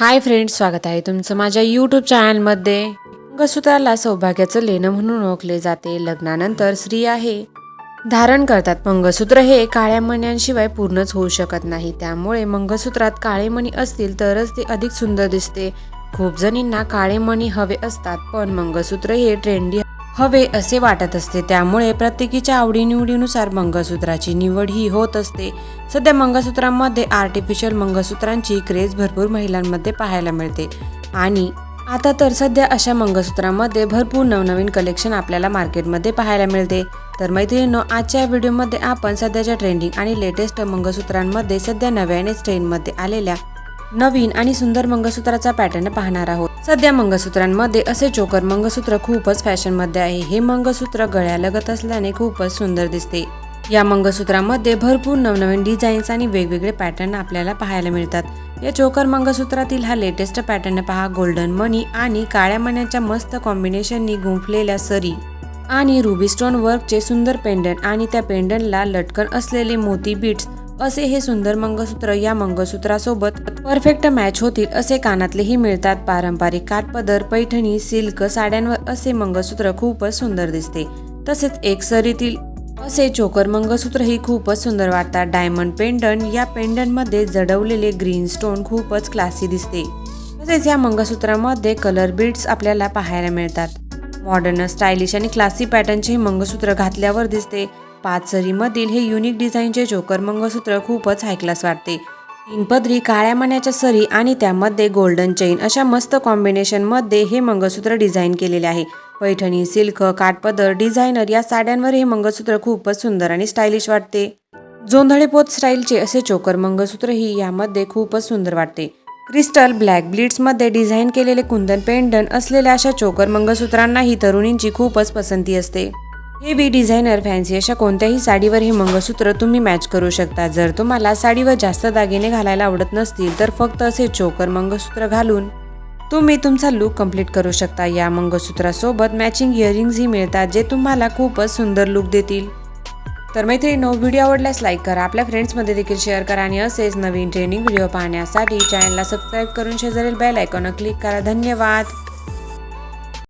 Hi friends स्वागत आहे तुमचं माझ्या यूट्यूब चॅनलमध्ये. मंगळसूत्राला सौभाग्याचं लेणं म्हणून ओळखले जाते. लग्नानंतर स्त्रिया हे धारण करतात मंगळसूत्र हे काळ्या मण्यांशिवाय पूर्णच होऊ शकत नाही. त्यामुळे मंगळसूत्रात काळे मणी असतील तरच ते अधिक सुंदर दिसते. खूप जणींना काळे मणी हवे असतात पण मंगळसूत्र हे ट्रेंडी हवे असे वाटत असते. त्यामुळे प्रत्येकीच्या आवडीनिवडीनुसार मंगळसूत्राची निवड ही होत असते. सध्या मंगळसूत्रांमध्ये आर्टिफिशियल मंगळसूत्रांची क्रेज भरपूर महिलांमध्ये पाहायला मिळते. आणि आता तर सध्या अशा मंगळसूत्रांमध्ये भरपूर नवनवीन कलेक्शन आपल्याला मार्केटमध्ये पाहायला मिळते. तर मैत्रिणींनो आजच्या व्हिडिओमध्ये आपण सध्याच्या ट्रेंडिंग आणि लेटेस्ट मंगळसूत्रांमध्ये सध्या नव्यानेच ट्रेंडमध्ये आलेल्या नवीन आणि सुंदर मंगळसूत्राचा पॅटर्न पाहणार आहोत. सध्या मंगळसूत्रांमध्ये असे चोकर. मंगळसूत्र खूपच फॅशनमध्ये आहे. हे मंगळसूत्र गळ्यालगत असल्याने खूपच सुंदर दिसते. या मंगळसूत्रामध्ये भरपूर नवनवीन डिझाईन्स आणि वेगवेगळे पॅटर्न आपल्याला पाहायला मिळतात. या चोकर मंगळसूत्रातील हा लेटेस्ट पॅटर्न पहा. गोल्डन मनी आणि काळ्या मण्याच्या मस्त कॉम्बिनेशननी गुंफलेल्या सरी. आणि रुबी स्टोन वर्कचे सुंदर पेंडंट आणि त्या पेंडंटला लटकन असलेले मोती बीट्स असे हे सुंदर मंगळसूत्र या मंगळसूत्रासोबत परफेक्ट मॅच होतील असे कानातलेही मिळतात. पारंपरिक काठपदर पैठणी सिल्क साड्यांवर असे मंगळसूत्र खूपच सुंदर दिसते. तसेच एक सरीतील असे चोकर मंगळसूत्रही खूपच सुंदर वाटतात. डायमंड पेंडंट या पेंडंटमध्ये जडवलेले ग्रीन स्टोन खूपच क्लासी दिसते. तसेच या मंगळसूत्रामध्ये कलर बीड्स आपल्याला पाहायला मिळतात. मॉडर्न स्टायलिश आणि क्लासी पॅटर्नचे मंगळसूत्र घातल्यावर दिसते. पाच सरीमधील हे युनिक डिझाईनचे चोकर मंगळसूत्र खूपच हायक्लास वाटते. तीन पदरी काळ्या मण्याच्या सरी आणि त्यामध्ये गोल्डन चेन अशा मस्त कॉम्बिनेशनमध्ये हे मंगळसूत्र डिझाईन केलेले आहे. पैठणी सिल्क काठपदर डिझायनर या साड्यांवर हे मंगळसूत्र खूपच सुंदर आणि स्टायलिश वाटते. जोंधळे पोत स्टाईलचे असे चोकर मंगळसूत्रही यामध्ये खूपच सुंदर वाटते. क्रिस्टल ब्लॅक ब्लिट्समध्ये डिझाईन केलेले कुंदन पेंडन असलेल्या अशा चोकर मंगळसूत्रांनाही तरुणींची खूपच पसंती असते. हे बी डिझायनर फॅन्सी अशा कोणत्याही साडीवर हे मंगळसूत्र तुम्ही मॅच करू शकता. जर तुम्हाला साडीवर जास्त दागिने घालायला आवडत नसतील तर फक्त असे चोकर मंगळसूत्र घालून तुम्ही तुमचा लुक कंप्लीट करू शकता. या मंगळसूत्रासोबत मॅचिंग इयरिंग्सही मिळतात जे तुम्हाला खूपच सुंदर लुक देतील. तर मैत्रिणींनो व्हिडिओ आवडल्यास लाईक करा. आपल्या फ्रेंड्समध्ये देखील शेअर करा आणि असेच नवीन ट्रेनिंग व्हिडिओ पाहण्यासाठी चॅनलला सबस्क्राईब करून शेजारील बेल आयकॉन क्लिक करा. धन्यवाद!